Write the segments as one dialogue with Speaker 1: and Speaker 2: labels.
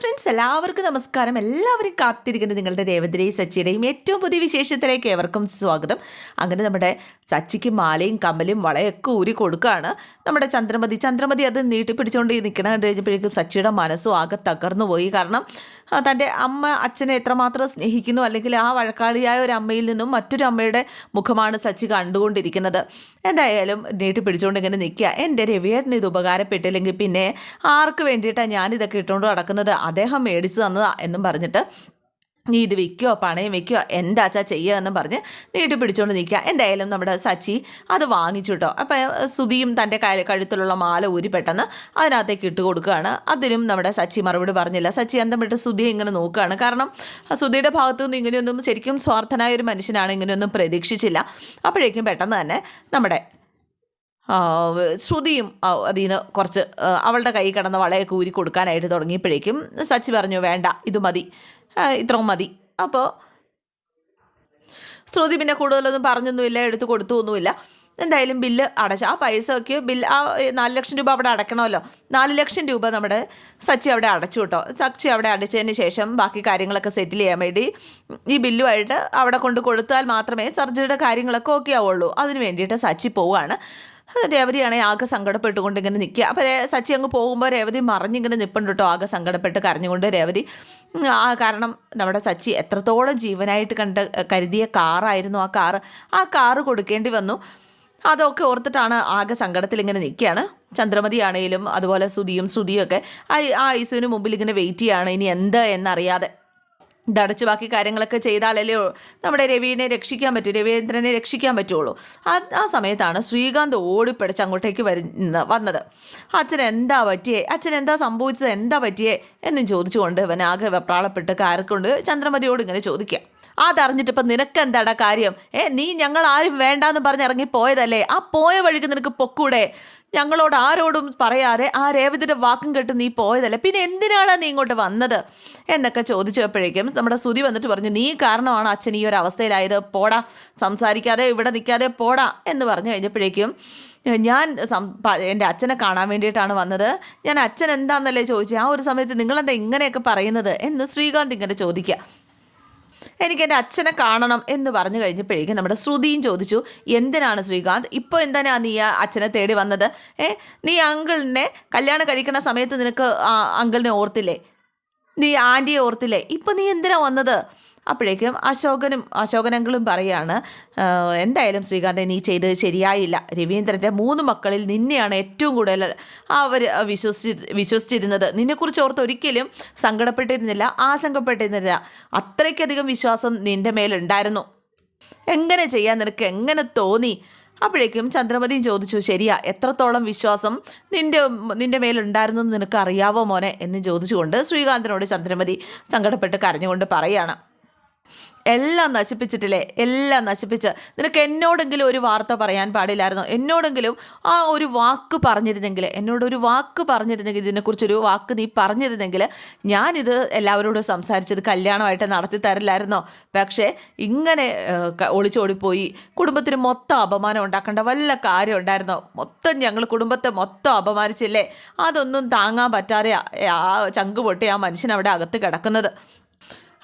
Speaker 1: Friends എല്ലാവർക്കും നമസ്കാരം. എല്ലാവരും കാത്തിരിക്കുന്നത് നിങ്ങളുടെ രേവതിരെയും സച്ചിയുടെയും ഏറ്റവും പുതിയ വിശേഷത്തിലേക്ക് ഏവർക്കും സ്വാഗതം. അങ്ങനെ നമ്മുടെ സച്ചിക്ക് മാലയും കമ്മലും വളയൊക്കെ ഊരി കൊടുക്കുകയാണ്. നമ്മുടെ ചന്ദ്രമതി ചന്ദ്രമതി അത് നീട്ടിപ്പിടിച്ചുകൊണ്ട് നിൽക്കണ കണ്ടു കഴിഞ്ഞപ്പോഴേക്കും സച്ചിയുടെ മനസ്സും ആകെ തകർന്നു പോയി. കാരണം തന്റെ അമ്മ അച്ഛനെ എത്രമാത്രം സ്നേഹിക്കുന്നു അല്ലെങ്കിൽ ആ വഴക്കാളിയായ ഒരു അമ്മയിൽ നിന്നും മറ്റൊരു അമ്മയുടെ മുഖമാണ് സച്ചി കണ്ടുകൊണ്ടിരിക്കുന്നത്. എന്തായാലും നീട്ടിപ്പിടിച്ചുകൊണ്ട് ഇങ്ങനെ നിൽക്കുക. എന്റെ രവിയേട്ടന് ഇത് ഉപകാരപ്പെട്ടില്ലെങ്കിൽ പിന്നെ ആർക്ക് വേണ്ടിയിട്ടാണ് ഞാനിതൊക്കെ ഇട്ടുകൊണ്ട് നടക്കുന്നത്? അദ്ദേഹം മേടിച്ചു തന്നതാ എന്നും പറഞ്ഞിട്ട് നീ ഇത് വിൽക്കുകയോ പണയം വെക്കുകയോ എന്താ അച്ഛാ ചെയ്യുക എന്നും പറഞ്ഞ് നീട്ടി പിടിച്ചുകൊണ്ട് നിൽക്കുക. എന്തായാലും നമ്മുടെ സച്ചി അത് വാങ്ങിച്ചു കേട്ടോ അപ്പം സുധിയും തന്റെ കയ കഴുത്തിലുള്ള മാല ഊരി പെട്ടെന്ന് അതിനകത്തേക്ക് ഇട്ട് കൊടുക്കുകയാണ്. അതിലും നമ്മുടെ സച്ചി മറുപടി പറഞ്ഞില്ല. സച്ചി അന്തം വിട്ട് സുതിയെ ഇങ്ങനെ നോക്കുകയാണ്. കാരണം സുതിയുടെ ഭാഗത്തു നിന്ന് ഇങ്ങനെയൊന്നും ശരിക്കും സ്വാർത്ഥനായ ഒരു മനുഷ്യനാണ് ഇങ്ങനെയൊന്നും പ്രതീക്ഷിച്ചില്ല. അപ്പോഴേക്കും പെട്ടെന്ന് തന്നെ നമ്മുടെ ശ്രുതിയും അതിൽ നിന്ന് കുറച്ച് അവളുടെ കൈ കിടന്ന വളയൊക്കെ ഊരി കൊടുക്കാനായിട്ട് തുടങ്ങിയപ്പോഴേക്കും സച്ചി പറഞ്ഞു വേണ്ട ഇത് മതി. ഇത്രയും മതി. അപ്പോൾ ശ്രുതി പിന്നെ കൂടുതലൊന്നും പറഞ്ഞൊന്നുമില്ല എടുത്ത് കൊടുത്തൊന്നുമില്ല എന്തായാലും ബില്ല് അടച്ച ആ പൈസ ഒക്കെ ബിൽ ആ നാല് ലക്ഷം രൂപ അവിടെ അടയ്ക്കണമല്ലോ നാല് ലക്ഷം രൂപ നമ്മുടെ സച്ചി അവിടെ അടച്ചു കേട്ടോ. സച്ചി അവിടെ അടച്ചതിന് ശേഷം ബാക്കി കാര്യങ്ങളൊക്കെ സെറ്റിൽ ചെയ്യാൻ വേണ്ടി ഈ ബില്ലുമായിട്ട് അവിടെ കൊണ്ട് കൊടുത്താൽ മാത്രമേ സർജറിയുടെ കാര്യങ്ങളൊക്കെ ഓക്കെ ആവുള്ളൂ. അതിന് വേണ്ടിയിട്ട് സച്ചി പോവുകയാണ് രേവതിയാണെങ്കിൽ ആകെ സങ്കടപ്പെട്ടുകൊണ്ട് ഇങ്ങനെ നിൽക്കുക. അപ്പോൾ സച്ചി അങ്ങ് പോകുമ്പോൾ രേവതി മറിഞ്ഞിങ്ങനെ നിൽപ്പുണ്ട് കേട്ടോ ആകെ സങ്കടപ്പെട്ട് കരഞ്ഞുകൊണ്ട് രേവതി. ആ കാരണം നമ്മുടെ സച്ചി എത്രത്തോളം ജീവനായിട്ട് കണ്ട് കരുതിയ കാറായിരുന്നു ആ കാറ്. ആ കാറ് കൊടുക്കേണ്ടി വന്നു. അതൊക്കെ ഓർത്തിട്ടാണ് ആകെ സങ്കടത്തിൽ ഇങ്ങനെ നിൽക്കുകയാണ്. ചന്ദ്രമതി ആണെങ്കിലും അതുപോലെ സുതിയും ശ്രുതിയും ഒക്കെ ആ ഐസുവിന് മുമ്പിൽ ഇങ്ങനെ വെയിറ്റ് ചെയ്യുകയാണ്. ഇനി എന്ത് എന്നറിയാതെ ഇതടച്ച് ബാക്കി കാര്യങ്ങളൊക്കെ ചെയ്താലല്ലേ നമ്മുടെ രവീനെ രക്ഷിക്കാൻ പറ്റൂ രവീന്ദ്രനെ രക്ഷിക്കാൻ പറ്റുള്ളൂ. ആ ആ സമയത്താണ് ശ്രീകാന്ത് ഓടിപ്പിടിച്ച് അങ്ങോട്ടേക്ക് വരുന്ന വന്നത്. അച്ഛൻ എന്താ പറ്റിയേ? അച്ഛൻ എന്താ സംഭവിച്ചത്? എന്താ പറ്റിയേ? എന്നും ചോദിച്ചുകൊണ്ട് ഇവൻ ആകെ വെപ്രാളപ്പെട്ട് കാരക്കൊണ്ട് ചന്ദ്രമതിയോട് ഇങ്ങനെ ചോദിക്കുക അതറിഞ്ഞിട്ടിപ്പോൾ ഇപ്പം നിനക്ക് എന്താടാ കാര്യം? ഏ നീ ഞങ്ങൾ ആരും വേണ്ടാന്ന് പറഞ്ഞ് ഇറങ്ങി പോയതല്ലേ ആ പോയ വഴിക്ക് നിനക്ക് പൊക്കൂടെ? ഞങ്ങളോട് ആരോടും പറയാതെ ആ രേവതിയുടെ വാക്കും കേട്ട് നീ പോയതല്ലേ? പിന്നെ എന്തിനാണ് നീ ഇങ്ങോട്ട് വന്നത്? എന്നൊക്കെ ചോദിച്ചപ്പോഴേക്കും നമ്മുടെ സുതി വന്നിട്ട് പറഞ്ഞു നീ കാരണമാണ് അച്ഛൻ ഈ ഒരു അവസ്ഥയിലായത്. പോടാ സംസാരിക്കാതെ ഇവിടെ നിൽക്കാതെ പോടാ എന്ന് പറഞ്ഞു കഴിഞ്ഞപ്പോഴേക്കും ഞാൻ എന്റെ അച്ഛനെ കാണാൻ വേണ്ടിയിട്ടാണ് വന്നത്. ഞാൻ അച്ഛൻ എന്താണെന്നല്ലേ ചോദിച്ചത് ആ ഒരു സമയത്ത് നിങ്ങളെന്താ ഇങ്ങനെയൊക്കെ പറയുന്നത്? എന്ന് ശ്രീകാന്ത് ഇങ്ങനെ ചോദിക്കുക. എനിക്ക് എന്റെ അച്ഛനെ കാണണം എന്ന് പറഞ്ഞു കഴിഞ്ഞപ്പോഴേക്കും നമ്മുടെ ശ്രുതിയും ചോദിച്ചു എന്തിനാണ് ശ്രീകാന്ത്? ഇപ്പോൾ എന്താണ് നീ അച്ഛനെ തേടി വന്നത്? ഏ നീ അങ്കിളിനെ കല്യാണം കഴിക്കുന്ന സമയത്ത് നിനക്ക് അങ്കിളിനെ ഓർത്തില്ലേ? നീ ആന്റിയെ ഓർത്തില്ലേ? ഇപ്പം നീ എന്തിനാ വന്നത്? അപ്പോഴേക്കും അശോകനും അശോകനങ്ങളും പറയാണ് എന്തായാലും ശ്രീകാന്തെ നീ ചെയ്തത് ശരിയായില്ല. രവീന്ദ്രന്റെ മൂന്ന് മക്കളിൽ നിന്നെയാണ് ഏറ്റവും കൂടുതൽ അവർ വിശ്വസിച്ച് വിശ്വസിച്ചിരുന്നത്. നിന്നെക്കുറിച്ച് ഓർത്ത് ഒരിക്കലും സങ്കടപ്പെട്ടിരുന്നില്ല ആശങ്കപ്പെട്ടിരുന്നില്ല. അത്രയ്ക്കധികം വിശ്വാസം നിന്റെ മേലുണ്ടായിരുന്നു. എങ്ങനെ ചെയ്യാൻ നിനക്ക് എങ്ങനെ തോന്നി? അപ്പോഴേക്കും ചന്ദ്രമതി ചോദിച്ചു ശരിയാ എത്രത്തോളം വിശ്വാസം നിന്റെ നിന്റെ മേലുണ്ടായിരുന്നു നിനക്ക് അറിയാവോ മോനെ? എന്ന് ചോദിച്ചുകൊണ്ട് ശ്രീകാന്തനോട് ചന്ദ്രമതി സങ്കടപ്പെട്ട് കരഞ്ഞുകൊണ്ട് പറയാണ്. എല്ലാം നശിപ്പിച്ചിട്ടില്ലേ? എല്ലാം നശിപ്പിച്ച്. നിനക്ക് എന്നോടെങ്കിലും ഒരു വാർത്ത പറയാൻ പാടില്ലായിരുന്നു? എന്നോടെങ്കിലും ആ ഒരു വാക്ക് പറഞ്ഞിരുന്നെങ്കിൽ എന്നോടൊരു വാക്ക് പറഞ്ഞിരുന്നെങ്കിൽ ഇതിനെക്കുറിച്ചൊരു വാക്ക് നീ പറഞ്ഞിരുന്നെങ്കിൽ ഞാനിത് എല്ലാവരോടും സംസാരിച്ചത് കല്യാണമായിട്ട് നടത്തി തരില്ലായിരുന്നോ? പക്ഷേ ഇങ്ങനെ ഒളിച്ചോടിപ്പോയി. കുടുംബത്തിന് മൊത്തം അപമാനം ഉണ്ടാക്കേണ്ട വല്ല കാര്യം ഉണ്ടായിരുന്നോ? മൊത്തം ഞങ്ങൾ കുടുംബത്തെ മൊത്തം അപമാനിച്ചില്ലേ? അതൊന്നും താങ്ങാൻ പറ്റാതെ ആ ചങ്ക് പൊട്ടി ആ മനുഷ്യൻ അവിടെ അകത്ത് കിടക്കുന്നത്.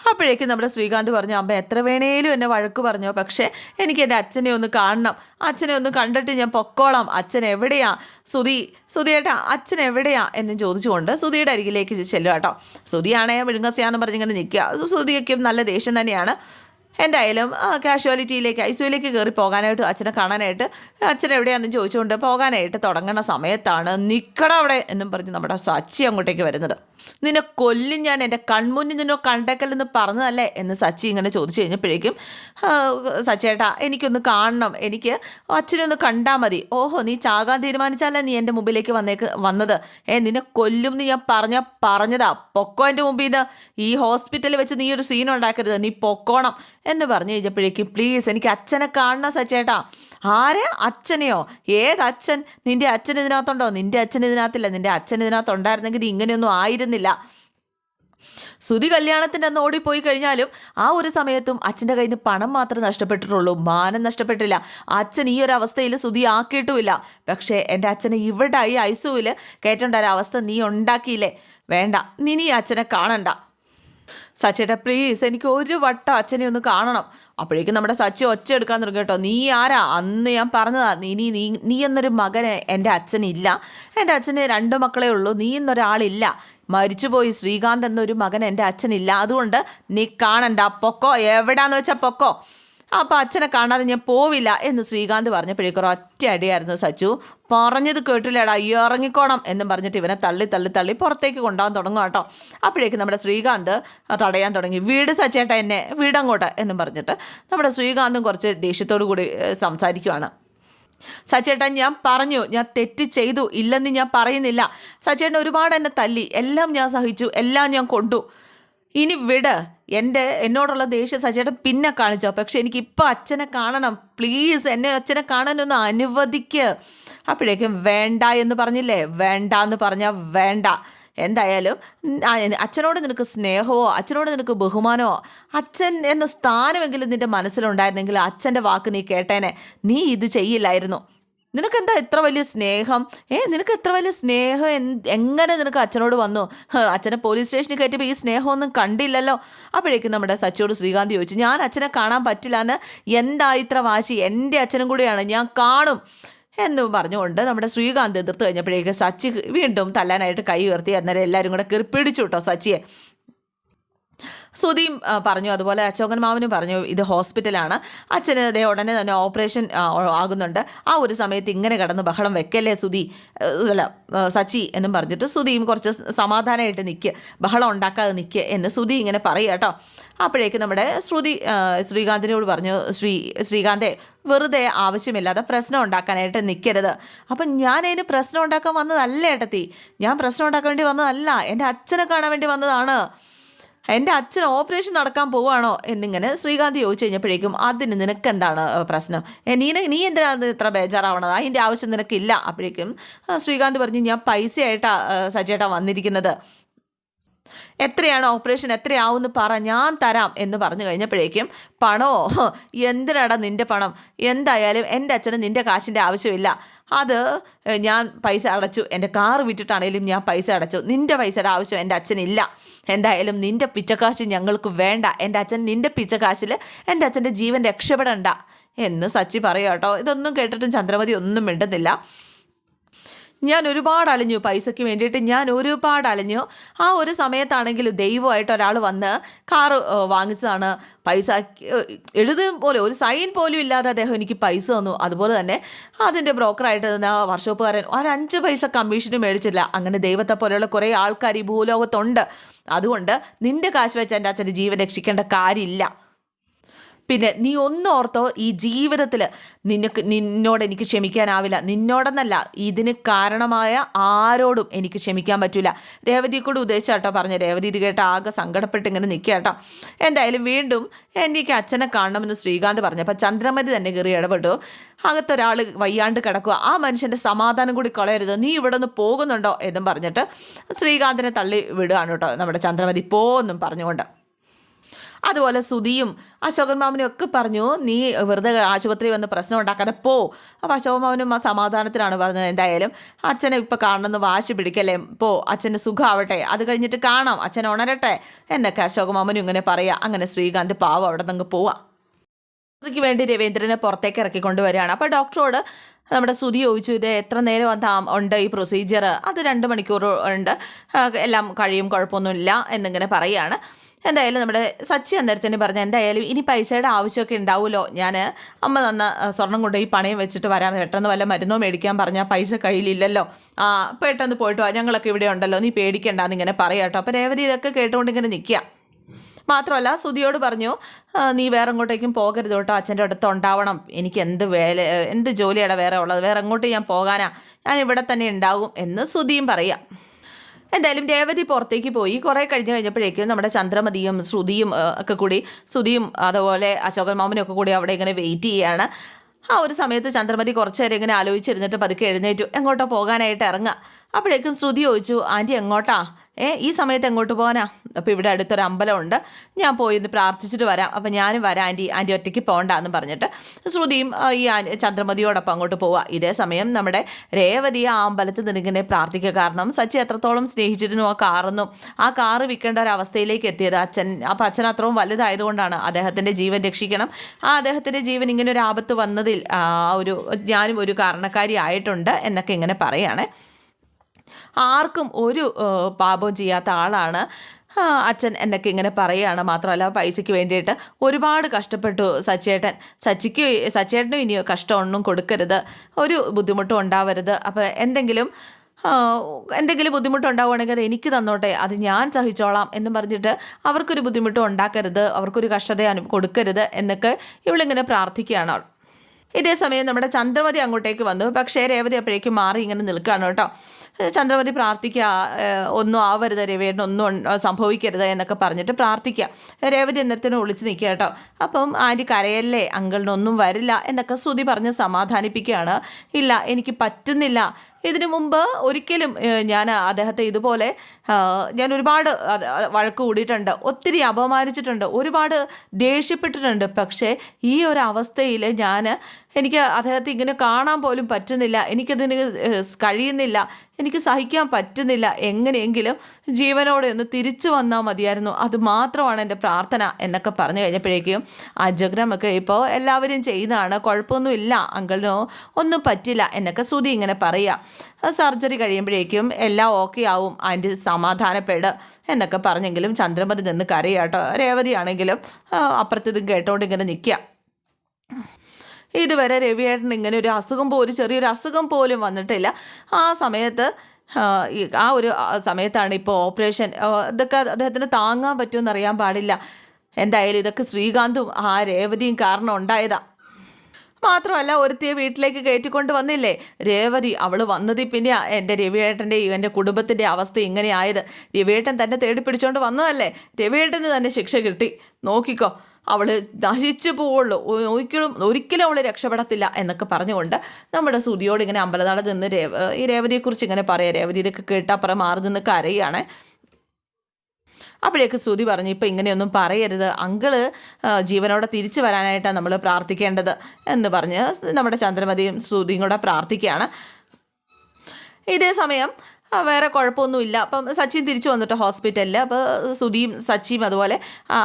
Speaker 1: അപ്പോഴേക്കും നമ്മുടെ ശ്രീകാന്ത് പറഞ്ഞു അമ്മ എത്ര വേണേലും എന്നെ വഴക്ക് പറഞ്ഞോ. പക്ഷേ എനിക്ക് എന്റെ അച്ഛനെ ഒന്ന് കാണണം. അച്ഛനെ ഒന്ന് കണ്ടിട്ട് ഞാൻ പൊക്കോളാം. അച്ഛൻ എവിടെയാ? സുധി സുധിയേട്ടാ അച്ഛൻ എവിടെയാ? എന്ന് ചോദിച്ചുകൊണ്ട് സുധിയുടെ അരികിലേക്ക് ചെല്ലുക കേട്ടോ. സുധിയാണേ പറഞ്ഞ് പറഞ്ഞിങ്ങനെ നിൽക്കുക. സുധിക്കും നല്ല ദേഷ്യം തന്നെയാണ്. എന്തായാലും കാഷ്വാലിറ്റിയിലേക്ക് ഐ സിയുലേക്ക് കയറി പോകാനായിട്ട് അച്ഛനെ കാണാനായിട്ട് അച്ഛൻ എവിടെയാണെന്ന് ചോദിച്ചുകൊണ്ട് പോകാനായിട്ട് തുടങ്ങുന്ന സമയത്താണ് നിൽക്കണം അവിടെ എന്നും പറഞ്ഞ് നമ്മുടെ സച്ചി അങ്ങോട്ടേക്ക് വരുന്നത്. നിന്നെ കൊല്ലും ഞാൻ എന്റെ കൺമുന്നിൽ നിന്നോ കണ്ടേക്കല്ലെന്ന് പറഞ്ഞതല്ലേ എന്ന് സച്ചി ഇങ്ങനെ ചോദിച്ചു കഴിഞ്ഞപ്പോഴേക്കും സച്ചേട്ടാ എനിക്കൊന്ന് കാണണം. എനിക്ക് അച്ഛനെ ഒന്ന് കണ്ടാൽ മതി. ഓഹോ നീ ചാകാൻ തീരുമാനിച്ചാലേ നീ എന്റെ മുമ്പിലേക്ക് വന്നേക്ക് വന്നത്? ഏ നിന്നെ കൊല്ലും എന്ന് ഞാൻ പറഞ്ഞ പറഞ്ഞതാ. പൊക്കോ എന്റെ മുമ്പിൽ നിന്ന് ഈ ഹോസ്പിറ്റലിൽ വെച്ച് നീ ഒരു സീൻ ഉണ്ടാക്കരുത്. നീ പൊക്കോണം. എന്ന് പറഞ്ഞു കഴിഞ്ഞപ്പോഴേക്കും പ്ലീസ് എനിക്ക് അച്ഛനെ കാണണം സച്ചേട്ടാ ആരെ? അച്ഛനെയോ? ഏത് അച്ഛൻ നിന്റെ അച്ഛൻ ഇതിനകത്തുണ്ടോ? നിന്റെ അച്ഛൻ ഇതിനകത്തില്ല. നിന്റെ അച്ഛൻ ഇതിനകത്തുണ്ടായിരുന്നെങ്കിൽ ഇത് ഇങ്ങനെയൊന്നും ആയിരുന്നില്ല സുതി കല്യാണത്തിന്റെ അന്ന് ഓടിപ്പോയി കഴിഞ്ഞാലും ആ ഒരു സമയത്തും അച്ഛന്റെ കയ്യിൽ നിന്ന് പണം മാത്രമേ നഷ്ടപ്പെട്ടിട്ടുള്ളൂ. മാനം നഷ്ടപ്പെട്ടില്ല. അച്ഛൻ ഈ ഒരു അവസ്ഥയിൽ സുതി ആക്കിയിട്ടുമില്ല. പക്ഷേ എന്റെ അച്ഛനെ ഇവിടെ ഈ ഐസുവിൽ കയറ്റേണ്ട ഒരു അവസ്ഥ നീ ഉണ്ടാക്കിയില്ലേ? വേണ്ട. ഈ അച്ഛനെ കാണണ്ട. സച്ചേട്ടാ പ്ലീസ് എനിക്ക് ഒരു വട്ടം അച്ഛനെ ഒന്ന് കാണണം. അപ്പോഴേക്കും നമ്മുടെ സച്ചി ഒച്ച എടുക്കാൻ തുടങ്ങി കേട്ടോ. നീ ആരാ? അന്ന് ഞാൻ പറഞ്ഞതാ. നീ നീ നീ നീ എന്നൊരു മകനെ എന്റെ അച്ഛനില്ല. എന്റെ അച്ഛന് രണ്ട് മക്കളേ ഉള്ളൂ. നീ എന്നൊരാളില്ല. മരിച്ചുപോയി. ശ്രീകാന്ത് എന്നൊരു മകൻ എന്റെ അച്ഛനില്ല. അതുകൊണ്ട് നീ കാണണ്ട. പൊക്കോ? എവിടാന്ന് വെച്ചാൽ പൊക്കോ? അപ്പം അച്ഛനെ കാണാതെ ഞാൻ പോവില്ല എന്ന് ശ്രീകാന്ത് പറഞ്ഞപ്പോഴേക്കും ഒറ്റ അടിയായിരുന്നു സച്ചു. പറഞ്ഞത് കേട്ടില്ലേടാ. ഇറങ്ങിക്കോണം എന്നും പറഞ്ഞിട്ട് ഇവനെ തള്ളി തള്ളി തള്ളി പുറത്തേക്ക് കൊണ്ടുപോകാൻ തുടങ്ങും കേട്ടോ. അപ്പോഴേക്കും നമ്മുടെ ശ്രീകാന്ത് തടയാൻ തുടങ്ങി. വീട് സച്ചേട്ട എന്നെ. വീടങ്ങോട്ട് എന്നും പറഞ്ഞിട്ട് നമ്മുടെ ശ്രീകാന്തും കുറച്ച് ദേഷ്യത്തോടു കൂടി സംസാരിക്കുവാണ്. സച്ചേട്ടൻ ഞാൻ പറഞ്ഞു ഞാൻ തെറ്റ് ചെയ്തു ഇല്ലെന്ന് ഞാൻ പറയുന്നില്ല. സച്ചേട്ടൻ ഒരുപാട് എന്നെ തല്ലി എല്ലാം ഞാൻ സഹിച്ചു എല്ലാം ഞാൻ കൊണ്ടു. ഇനി വിട്. എന്റെ എന്നോടുള്ള ദേഷ്യം സച്ചേട്ടൻ പിന്നെ കാണിച്ചോ. പക്ഷെ എനിക്ക് ഇപ്പോൾ അച്ഛനെ കാണണം. പ്ലീസ് എന്നെ അച്ഛനെ കാണാനൊന്ന് അനുവദിക്ക്. അപ്പോഴേക്കും വേണ്ട എന്ന് പറഞ്ഞില്ലേ? വേണ്ട എന്ന് പറഞ്ഞാൽ വേണ്ട. എന്തായാലും അച്ഛനോട് നിനക്ക് സ്നേഹമോ അച്ഛനോട് നിനക്ക് ബഹുമാനമോ അച്ഛൻ എന്ന സ്ഥാനമെങ്കിലും നിന്റെ മനസ്സിലുണ്ടായിരുന്നെങ്കിൽ അച്ഛന്റെ വാക്ക് നീ കേട്ടേനെ. നീ ഇത് ചെയ്യില്ലായിരുന്നു. നിനക്കെന്താ എത്ര വലിയ സ്നേഹം? ഏ നിനക്ക് എത്ര വലിയ സ്നേഹം എങ്ങനെ നിനക്ക് അച്ഛനോട് വന്നു? അച്ഛനെ പോലീസ് സ്റ്റേഷനിൽ കയറ്റിയപ്പോൾ ഈ സ്നേഹമൊന്നും കണ്ടില്ലല്ലോ. അപ്പോഴേക്കും നമ്മുടെ സച്ചിയോട് ശ്രീകാന്ത് ചോദിച്ചു ഞാൻ അച്ഛനെ കാണാൻ പറ്റില്ല എന്ന് എന്താ ഇത്ര വാശി? എന്റെ അച്ഛനും കൂടിയാണ് ഞാൻ കാണും. എന്ന് പറഞ്ഞുകൊണ്ട് നമ്മുടെ ശ്രീകാന്ത് എതിർത്ത് കഴിഞ്ഞപ്പോഴേക്ക് സച്ചി വീണ്ടും തല്ലാനായിട്ട് കൈ ഉയർത്തി അന്നേരം എല്ലാവരും കൂടെ കയറി കേട്ടോ സച്ചിയെ. സുധിയും പറഞ്ഞു. അതുപോലെ അശോകൻ മാവനും പറഞ്ഞു ഇത് ഹോസ്പിറ്റലാണ്. അച്ഛന് അതേ ഉടനെ തന്നെ ഓപ്പറേഷൻ ആകുന്നുണ്ട്. ആ ഒരു സമയത്ത് ഇങ്ങനെ കിടന്ന് ബഹളം വെക്കല്ലേ സുധി? അല്ല സച്ചി എന്നും പറഞ്ഞിട്ട് സുധിയും കുറച്ച് സമാധാനമായിട്ട് നിൽക്കുക ബഹളം ഉണ്ടാക്കാതെ നിൽക്കുക എന്ന് സുധി ഇങ്ങനെ പറയുക കേട്ടോ. അപ്പോഴേക്ക് നമ്മുടെ ശ്രുതി ശ്രീകാന്തിനോട് പറഞ്ഞു ശ്രീ ശ്രീകാന്തേ വെറുതെ ആവശ്യമില്ലാതെ പ്രശ്നം ഉണ്ടാക്കാനായിട്ട് നിൽക്കരുത് അപ്പം ഞാൻ പ്രശ്നം ഉണ്ടാക്കാൻ വന്നതല്ല ഏട്ടത്തി. ഞാൻ പ്രശ്നം ഉണ്ടാക്കാൻ വേണ്ടി വന്നതല്ല. എന്റെ അച്ഛനെ കാണാൻ വേണ്ടി വന്നതാണ്. എന്റെ അച്ഛൻ ഓപ്പറേഷൻ നടക്കാൻ പോവാണോ എന്നിങ്ങനെ ശ്രീകാന്ത് ചോദിച്ചു കഴിഞ്ഞപ്പോഴേക്കും അതിന് നിനക്ക് എന്താണ് പ്രശ്നം? നീന നീ എന്തിനാണ് ഇത്ര ബേജാറാവണത്? അതിന്റെ ആവശ്യം നിനക്കില്ല. അപ്പോഴേക്കും ശ്രീകാന്ത് പറഞ്ഞു ഞാൻ പൈസയായിട്ടാണ് സജേട്ടാ വന്നിരിക്കുന്നത്. എത്രയാണ് ഓപ്പറേഷൻ എത്രയാവുമെന്ന് പറ ഞാൻ തരാം. എന്ന് പറഞ്ഞു കഴിഞ്ഞപ്പോഴേക്കും പണമോ എന്തിനാടാ നിന്റെ പണം? എന്തായാലും എന്റെ അച്ഛന് നിന്റെ കാശിന്റെ ആവശ്യമില്ല. അത് ഞാൻ പൈസ അടച്ചു. എന്റെ കാർ വിറ്റിട്ടാണേലും ഞാൻ പൈസ അടച്ചു. നിന്റെ പൈസയുടെ ആവശ്യം എന്റെ അച്ഛനില്ല. എന്തായാലും നിന്റെ പിച്ചക്കാശ് ഞങ്ങൾക്ക് വേണ്ട. എന്റെ അച്ഛൻ നിന്റെ പിച്ചക്കാശിൽ എന്റെ അച്ഛന്റെ ജീവൻ രക്ഷപ്പെടണ്ട എന്ന് സച്ചി പറയാം കേട്ടോ. ഇതൊന്നും കേട്ടിട്ടും ചന്ദ്രമതി ഒന്നും മിണ്ടുന്നില്ല. ഞാൻ ഒരുപാട് അലഞ്ഞു പൈസയ്ക്ക് വേണ്ടിയിട്ട് ഞാൻ ഒരുപാട് അലഞ്ഞു. ആ ഒരു സമയത്താണെങ്കിലും ദൈവമായിട്ട് ഒരാൾ വന്ന് കാറ് വാങ്ങിച്ചതാണ്. പൈസ എഴുതും പോലെ ഒരു സൈൻ പോലും ഇല്ലാതെ അദ്ദേഹം എനിക്ക് പൈസ തന്നു. അതുപോലെ തന്നെ അതിന്റെ ബ്രോക്കറായിട്ട് നിന്ന വർഷോപ്പുകാരൻ ഒരു അഞ്ച് പൈസ കമ്മീഷനും മേടിച്ചില്ല അങ്ങനെ ദൈവത്തെ പോലെയുള്ള കുറേ ആൾക്കാർ ഈ ഭൂലോകത്തുണ്ട്. അതുകൊണ്ട് നിന്റെ കാശ് വെച്ച് എന്റെ അച്ഛന്റെ ജീവൻ രക്ഷിക്കേണ്ട കാര്യമില്ല. പിന്നെ നീ ഒന്നോർത്തോ ഈ ജീവിതത്തിൽ നിനക്ക് നിന്നോട് എനിക്ക് ക്ഷമിക്കാനാവില്ല. നിന്നോടെന്നല്ല ഇതിന് കാരണമായ ആരോടും എനിക്ക് ക്ഷമിക്കാൻ പറ്റില്ല രേവതി കൂടെ ഉദ്ദേശിച്ചാട്ടോ പറഞ്ഞ. രേവതി ഇത് കേട്ട ആകെ സങ്കടപ്പെട്ട് ഇങ്ങനെ നിൽക്കുക കേട്ടോ. എന്തായാലും വീണ്ടും എനിക്ക് അച്ഛനെ കാണണമെന്ന് ശ്രീകാന്ത് പറഞ്ഞു അപ്പോൾ ചന്ദ്രമതി തന്നെ കയറി ഇടപെട്ടു. അകത്തൊരാൾ വയ്യാണ്ട് കിടക്കുക ആ മനുഷ്യന്റെ സമാധാനം കൂടി കളയരുത്. നീ ഇവിടെ നിന്ന് പോകുന്നുണ്ടോ എന്നും പറഞ്ഞിട്ട് ശ്രീകാന്തിനെ തള്ളി വിടുകയാണ് കേട്ടോ നമ്മുടെ ചന്ദ്രമതി. പോ പോന്നും പറഞ്ഞുകൊണ്ട്. അതുപോലെ സുധിയും അശോകൻ മാമനും ഒക്കെ പറഞ്ഞു നീ വെറുതെ ആശുപത്രി വന്ന് പ്രശ്നം ഉണ്ടാക്കാതെ പോ. അപ്പോൾ അശോകൻ മാമനും ആ സമാധാനത്തിലാണ് പറഞ്ഞത്. എന്തായാലും അച്ഛനെ ഇപ്പോൾ കാണണമെന്ന് വാശി പിടിക്കല്ലേ? പോ അച്ഛന്റെ സുഖമാവട്ടെ അത് കഴിഞ്ഞിട്ട് കാണാം. അച്ഛൻ ഉണരട്ടെ എന്നൊക്കെ അശോക മാമനും ഇങ്ങനെ പറയുക അങ്ങനെ ശ്രീകാന്ത് പാവം അവിടെ നിന്ന് പോവാം. അതിക്ക് വേണ്ടി രവീന്ദ്രനെ പുറത്തേക്ക് ഇറക്കിക്കൊണ്ട് വരികയാണ് അപ്പോൾ ഡോക്ടറോട് നമ്മുടെ സുതി ചോദിച്ചു ഇത് എത്ര നേരം അത് ഉണ്ട് ഈ പ്രൊസീജിയർ അത് രണ്ട് മണിക്കൂർ ഉണ്ട് എല്ലാം കഴിയും കുഴപ്പമൊന്നുമില്ല എന്നിങ്ങനെ പറയുകയാണ്. എന്തായാലും നമ്മുടെ സച്ചി അന്നേരത്തിന് പറഞ്ഞു എന്തായാലും ഇനി പൈസയുടെ ആവശ്യമൊക്കെ ഉണ്ടാവുമല്ലോ. ഞാൻ അമ്മ തന്ന സ്വർണം കൊണ്ട് ഈ പണയം വെച്ചിട്ട് വരാം. പെട്ടെന്ന് വല്ല മരുന്നോ മേടിക്കാൻ പറഞ്ഞാൽ പൈസ കയ്യിലില്ലല്ലോ. ആ പെട്ടെന്ന് പോയിട്ട് വാ. ഞങ്ങളൊക്കെ ഇവിടെ ഉണ്ടല്ലോ. നീ പേടിക്കണ്ടെന്ന് ഇങ്ങനെ പറയാം കേട്ടോ. അപ്പോൾ രേവതി ഇതൊക്കെ കേട്ടുകൊണ്ട് ഇങ്ങനെ നിൽക്കുക. മാത്രമല്ല സുതിയോട് പറഞ്ഞു നീ വേറെ എങ്ങോട്ടേക്കും പോകരുത് കേട്ടോ. അച്ഛന്റെ അടുത്ത് ഉണ്ടാവണം. എനിക്ക് എന്ത് വേല എന്ത് ജോലിയാണ് വേറെ ഉള്ളത്? വേറെ എങ്ങോട്ട് ഞാൻ പോകാനാ. ഞാൻ ഇവിടെ തന്നെ ഉണ്ടാകും എന്ന് സുതിയും പറയാം. എന്തായാലും രേവതി പുറത്തേക്ക് പോയി. കുറേ കഴിഞ്ഞ് കഴിഞ്ഞപ്പോഴേക്കും നമ്മുടെ ചന്ദ്രമതിയും ശ്രുതിയും ഒക്കെ കൂടി ശ്രുതിയും അതുപോലെ അശോകൻ മാമനും ഒക്കെ കൂടി അവിടെ ഇങ്ങനെ വെയിറ്റ് ചെയ്യുകയാണ് ആ ഒരു സമയത്ത് ചന്ദ്രമതി കുറച്ച് നേരം ഇങ്ങനെ ആലോചിച്ചിരുന്നിട്ട് പതുക്കെ എഴുന്നേറ്റു. എങ്ങോട്ടോ പോകാനായിട്ട് ഇറങ്ങുക. അപ്പോഴേക്കും ശ്രുതി ചോദിച്ചു ആന്റി എങ്ങോട്ടാ? ഏ ഈ സമയത്ത് എങ്ങോട്ട് പോകാനാ? അപ്പോൾ ഇവിടെ അടുത്തൊരു അമ്പലമുണ്ട്. ഞാൻ പോയി ഒന്ന് പ്രാർത്ഥിച്ചിട്ട് വരാം. അപ്പോൾ ഞാനും വരാം ആന്റി ആന്റി ഒറ്റയ്ക്ക് പോകണ്ട എന്ന് പറഞ്ഞിട്ട്. ശ്രുതിയും ഈ ചന്ദ്രമതിയോടൊപ്പം അങ്ങോട്ട് പോവുക. ഇതേ സമയം നമ്മുടെ രേവതി ആ അമ്പലത്തിൽ നിന്നിങ്ങനെ പ്രാർത്ഥിക്കുക. കാരണം സച്ചി എത്രത്തോളം സ്നേഹിച്ചിരുന്നു ആ കാറൊന്നും. ആ കാറ് വിൽക്കേണ്ട ഒരു അവസ്ഥയിലേക്ക് എത്തിയത്. അച്ഛൻ അപ്പം അച്ഛൻ അത്രയും വലുതായതുകൊണ്ടാണ് അദ്ദേഹത്തിന്റെ ജീവൻ രക്ഷിക്കണം. ആ അദ്ദേഹത്തിന്റെ ജീവൻ ഇങ്ങനെ ഒരു ആപത്ത് വന്നതിൽ ആ ഒരു ഞാനും ഒരു കാരണക്കാരി ആയിട്ടുണ്ട് എന്നൊക്കെ ഇങ്ങനെ പറയുകയാണ് ആർക്കും ഒരു പാപം ചെയ്യാത്ത ആളാണ്. അച്ഛൻ എന്നൊക്കെ ഇങ്ങനെ പറയുകയാണ് മാത്രമല്ല പൈസയ്ക്ക് വേണ്ടിയിട്ട്. ഒരുപാട് കഷ്ടപ്പെട്ടു സച്ചേട്ടൻ. സച്ചിക്ക് സച്ചേട്ടനും ഇനിയോ കഷ്ടമൊന്നും കൊടുക്കരുത്. ഒരു ബുദ്ധിമുട്ടും ഉണ്ടാവരുത്. അപ്പോൾ എന്തെങ്കിലും എന്തെങ്കിലും ബുദ്ധിമുട്ടുണ്ടാവുകയാണെങ്കിൽ അത് എനിക്ക് തന്നോട്ടെ അത് ഞാൻ സഹിച്ചോളാം എന്ന് പറഞ്ഞിട്ട് അവർക്കൊരു ബുദ്ധിമുട്ടും ഉണ്ടാക്കരുത്. അവർക്കൊരു കഷ്ടത കൊടുക്കരുത് എന്നൊക്കെ ഇവളിങ്ങനെ പ്രാർത്ഥിക്കുകയാണ്. അവൾ ഇതേ സമയം നമ്മുടെ ചന്ദ്രമതി അങ്ങോട്ടേക്ക് വന്നു. പക്ഷേ രേവതി അപ്പോഴേക്കും മാറി ഇങ്ങനെ നിൽക്കുകയാണ് കേട്ടോ. ചന്ദ്രമതി പ്രാർത്ഥിക്കുക ഒന്നും ആവരുത് രവിയേട്ടൻ ഒന്നും സംഭവിക്കരുത് എന്നൊക്കെ പറഞ്ഞിട്ട് പ്രാർത്ഥിക്കുക. രേവതി എന്നത്തിന് ഒളിച്ച് നിൽക്കുക കേട്ടോ. അപ്പം ആന്റി കരയല്ലേ അങ്കിളിനൊന്നും വരില്ല എന്നൊക്കെ ശ്രുതി പറഞ്ഞ് സമാധാനിപ്പിക്കുകയാണ്. ഇല്ല എനിക്ക് പറ്റുന്നില്ല. ഇതിനു മുമ്പ് ഒരിക്കലും ഞാൻ അദ്ദേഹത്തെ ഇതുപോലെ ഞാൻ ഒരുപാട് വഴക്ക് കൂടിയിട്ടുണ്ട് ഒത്തിരി അപമാനിച്ചിട്ടുണ്ട് ഒരുപാട് ദേഷ്യപ്പെട്ടിട്ടുണ്ട്. പക്ഷേ ഈ ഒരു അവസ്ഥയിൽ ഞാൻ എനിക്ക് അദ്ദേഹത്തെ ഇങ്ങനെ കാണാൻ പോലും പറ്റുന്നില്ല. എനിക്കതിന് കഴിയുന്നില്ല. എനിക്ക് സഹിക്കാൻ പറ്റുന്നില്ല. എങ്ങനെയെങ്കിലും ജീവനോടെ ഒന്ന് തിരിച്ചു വന്നാൽ മതിയായിരുന്നു. അത് മാത്രമാണ് എന്റെ പ്രാർത്ഥന എന്നൊക്കെ പറഞ്ഞു കഴിഞ്ഞപ്പോഴേക്കും അജഗ്രമൊക്കെ ഇപ്പോൾ എല്ലാവരും ചെയ്യുന്നതാണ്. കുഴപ്പമൊന്നുമില്ല. അങ്കിളിനോ ഒന്നും പറ്റില്ല എന്നൊക്കെ ശ്രുതി ഇങ്ങനെ പറയുക. സർജറി കഴിയുമ്പോഴേക്കും എല്ലാം ഓക്കെ ആവും. ആന്റി സമാധാനപ്പെട് എന്നൊക്കെ പറഞ്ഞെങ്കിലും ചന്ദ്രമതി നിന്ന് കരയാട്ടോ. രേവതിയാണെങ്കിലും അപ്പുറത്തിതും കേട്ടോണ്ട് ഇങ്ങനെ നിൽക്കുക. ഇതുവരെ രവിയേട്ടൻ ഇങ്ങനെ ഒരു അസുഖം പോലും ചെറിയൊരു അസുഖം പോലും വന്നിട്ടില്ല. ആ സമയത്ത് ആ, ഒരു സമയത്താണ് ഇപ്പോൾ ഓപ്പറേഷൻ. ഇതൊക്കെ അദ്ദേഹത്തിന് താങ്ങാൻ പറ്റുമെന്ന് അറിയാൻ പാടില്ല. എന്തായാലും ഇതൊക്കെ ശ്രീകാന്തും ആ രേവതിയും കാരണം ഉണ്ടായതാ. മാത്രമല്ല ഒരുത്തിയെ വീട്ടിലേക്ക് കയറ്റിക്കൊണ്ട് വന്നില്ലേ? രേവതി അവൾ വന്നതിൽ പിന്നെ എന്റെ രവിയേട്ടന്റെയും എന്റെ കുടുംബത്തിന്റെ അവസ്ഥ ഇങ്ങനെയായത്. രവിയേട്ടൻ തന്നെ തേടി പിടിച്ചോണ്ട് വന്നതല്ലേ? രവിയേട്ടന് തന്നെ ശിക്ഷ കിട്ടി. നോക്കിക്കോ. അവൾ നശിച്ചു പോവുള്ളൂ. ഒരിക്കലും ഒരിക്കലും അവൾ രക്ഷപ്പെടത്തില്ല എന്നൊക്കെ പറഞ്ഞുകൊണ്ട് നമ്മുടെ സുതിയോട് ഇങ്ങനെ അമ്പലനാട് നിന്ന് രേവ ഈ രേവതിയെക്കുറിച്ച് ഇങ്ങനെ പറയാം. രേവതി ഇതൊക്കെ കേട്ടപ്പുറം മാറി നിന്ന് കരയാണ്. അപ്പോഴേക്ക് ശ്രുതി പറഞ്ഞു ഇപ്പം ഇങ്ങനെയൊന്നും പറയരുത്. അങ്കിൾ ജീവനോടെ തിരിച്ചു വരാനായിട്ടാണ് നമ്മൾ പ്രാർത്ഥിക്കേണ്ടത് എന്ന് പറഞ്ഞ് നമ്മുടെ ചന്ദ്രമതിയും ശ്രുതിയും കൂടെ പ്രാർത്ഥിക്കുകയാണ്. ഇതേ സമയം വേറെ കുഴപ്പമൊന്നുമില്ല. അപ്പം സച്ചിൻ തിരിച്ചു വന്നിട്ട് ഹോസ്പിറ്റലിൽ അപ്പോൾ സുധിയും സച്ചിയും അതുപോലെ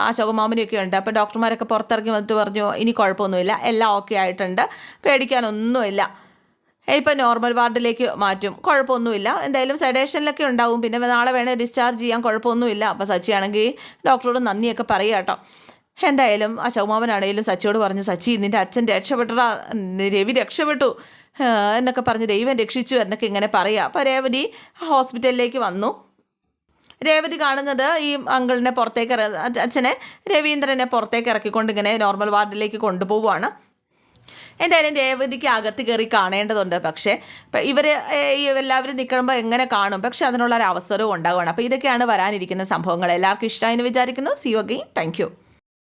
Speaker 1: അശോകമാമനെയൊക്കെ ഉണ്ട്. അപ്പോൾ ഡോക്ടർമാരൊക്കെ പുറത്തിറങ്ങി വന്നിട്ട് പറഞ്ഞു ഇനി കുഴപ്പമൊന്നുമില്ല. എല്ലാം ഓക്കെ ആയിട്ടുണ്ട്. പേടിക്കാനൊന്നുമില്ല. ഇപ്പം നോർമൽ വാർഡിലേക്ക് മാറ്റും. കുഴപ്പമൊന്നുമില്ല. എന്തായാലും സെഡേഷനിലൊക്കെ ഉണ്ടാവും. പിന്നെ നാളെ വേണേൽ ഡിസ്ചാർജ് ചെയ്യാൻ കുഴപ്പമൊന്നുമില്ല. അപ്പോൾ സച്ചിയാണെങ്കിൽ ഡോക്ടറോട് നന്ദിയൊക്കെ പറയുക കേട്ടോ. എന്തായാലും ആ ചൗമാവനാണേലും സച്ചിയോട് പറഞ്ഞു സച്ചി നിന്റെ അച്ഛൻ രക്ഷപ്പെട്ടടാ രവി രക്ഷപ്പെട്ടു. എന്നൊക്കെ പറഞ്ഞ് ദൈവം രക്ഷിച്ചു എന്നൊക്കെ ഇങ്ങനെ പറയുക അപ്പോൾ രേവതി ഹോസ്പിറ്റലിലേക്ക് വന്നു. രേവതി കാണുന്നത് ഈ അങ്കിളിനെ പുറത്തേക്ക് അച്ഛനെ രവീന്ദ്രനെ പുറത്തേക്ക് ഇറക്കിക്കൊണ്ട് ഇങ്ങനെ നോർമൽ വാർഡിലേക്ക് കൊണ്ടുപോവുകയാണ് എന്തായാലും രേവതിക്ക് അകത്ത് കയറി കാണേണ്ടതുണ്ട്. പക്ഷേ ഇവർ എല്ലാവരും നിൽക്കുമ്പോൾ എങ്ങനെ കാണും? പക്ഷേ അതിനുള്ള ഒരു അവസരവും ഉണ്ടാവുകയാണ്. അപ്പോൾ ഇതൊക്കെയാണ് വരാനിരിക്കുന്ന സംഭവങ്ങൾ. എല്ലാവർക്കും ഇഷ്ടമായി എന്ന് വിചാരിക്കുന്നു സി യു അഗെയിൻ താങ്ക്